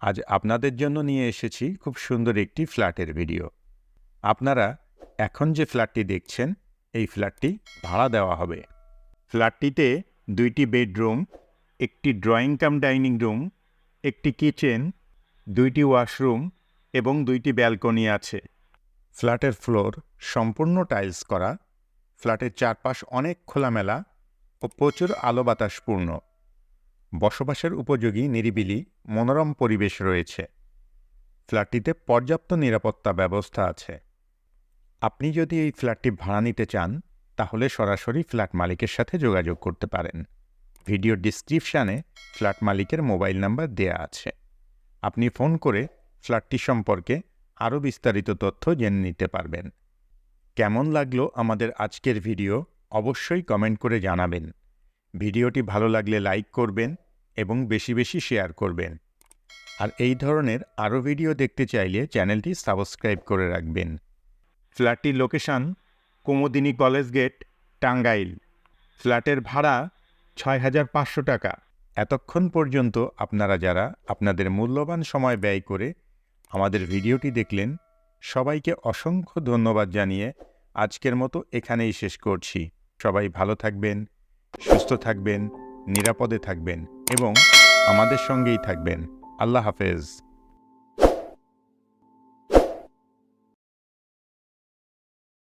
আজ আপনাদের জন্য নিয়ে এসেছি খুব সুন্দর একটি ফ্ল্যাটের ভিডিও। আপনারা এখন যে ফ্ল্যাটটি দেখছেন, এই ফ্ল্যাটটি ভাড়া দেওয়া হবে। ফ্ল্যাটটিতে দুইটি বেডরুম, একটি ড্রয়িং কাম ডাইনিং রুম, একটি কিচেন, দুইটি ওয়াশরুম এবং দুইটি ব্যালকনি আছে। ফ্ল্যাটের ফ্লোর সম্পূর্ণ টাইলস করা। ফ্ল্যাটের চারপাশ অনেক খোলামেলা ও প্রচুর আলো বাতাসপূর্ণ। বসবাসের উপযোগী নিরিবিলি, মনোরম পরিবেশ রয়েছে। ফ্ল্যাটটিতে পর্যাপ্ত নিরাপত্তা ব্যবস্থা আছে। আপনি যদি এই ফ্ল্যাটটি ভাড়া নিতে চান, তাহলে সরাসরি ফ্ল্যাট মালিকের সাথে যোগাযোগ করতে পারেন। ভিডিও ডিসক্রিপশানে ফ্ল্যাট মালিকের মোবাইল নাম্বার দেয়া আছে। আপনি ফোন করে ফ্ল্যাটটি সম্পর্কে আরও বিস্তারিত তথ্য জেনে নিতে পারবেন। কেমন লাগল আমাদের আজকের ভিডিও, অবশ্যই কমেন্ট করে জানাবেন। ভিডিওটি ভালো লাগলে লাইক করবেন এবং বেশি বেশি শেয়ার করবেন। আর এই ধরনের আরও ভিডিও দেখতে চাইলে চ্যানেলটি সাবস্ক্রাইব করে রাখবেন। ফ্ল্যাটটির location Kumudini college gate, Tangail. ফ্ল্যাটের ভাড়া ছয় হাজার পাঁচশো টাকা। এতক্ষণ পর্যন্ত আপনারা যারা আপনাদের মূল্যবান সময় ব্যয় করে আমাদের ভিডিওটি দেখলেন, সবাইকে অসংখ্য ধন্যবাদ জানিয়ে আজকের মতো এখানেই শেষ করছি। সবাই ভালো থাকবেন। সুস্থ থাকবেন নিরাপদে থাকবেন এবং আমাদের সঙ্গেই থাকবেন। আল্লাহ হাফেজ।